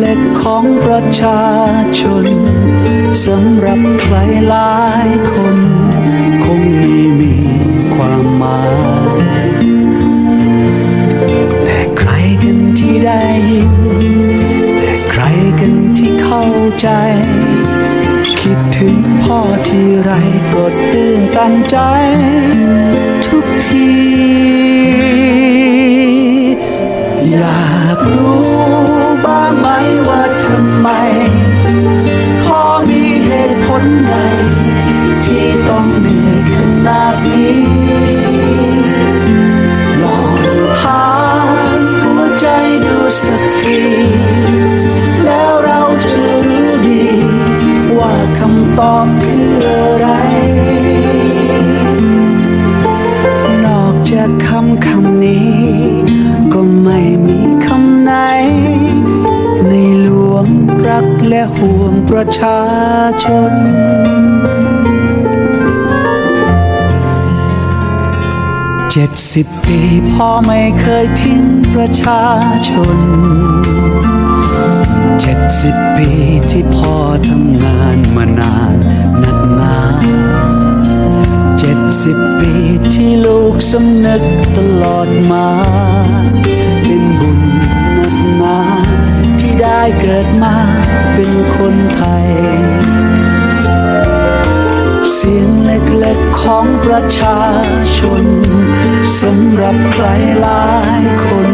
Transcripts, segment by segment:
เล็กๆของประชาชนสำหรับใครหลายคน คงไม่มีความหมายแต่ใครกันที่ได้ยิน แต่ใครกันที่เข้าใจ คิดถึงพ่อที่ไรก็ตื่นตันใจ คำตอบคืออะไร นอกจากคำคำนี้ ก็ไม่มีคำไหน ในหลวงรักและห่วงประชาชนเจ็ดสิบปีพ่อไม่เคยทิ้งประชาชน เจ็ดสิบปีที่พ่อทำงานมานานนักหนาเจ็ดสิบปีที่ลูกสำนึกตลอดมา เป็นบุญนักหนาที่ได้เกิดมาเป็นคนไทย เสียงเล็กๆของประชาชนสำหรับใครหลายคน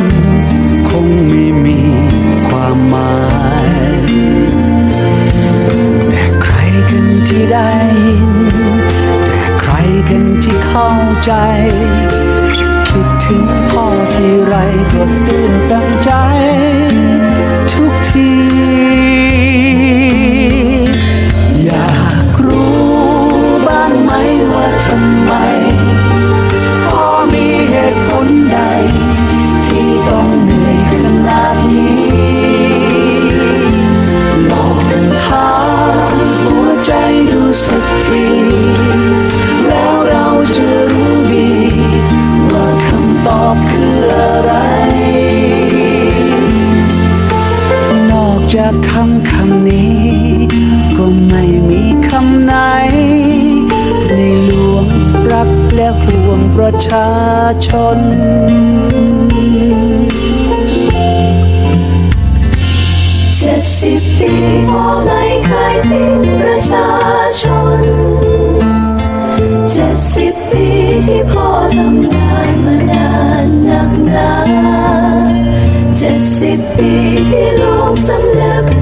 กันที่เข้าใจ คิดถึงพ่อที่ไรก็ตื่นตั้งใจ ทุกที ห่วงประชาชน เจ็ดสิบปีพ่อไม่เคยทิ้งประชาชน เจ็ดสิบปีที่พ่อทำงานมานานนักหนาเจ็ดสิบปีที่ลูกสำนึก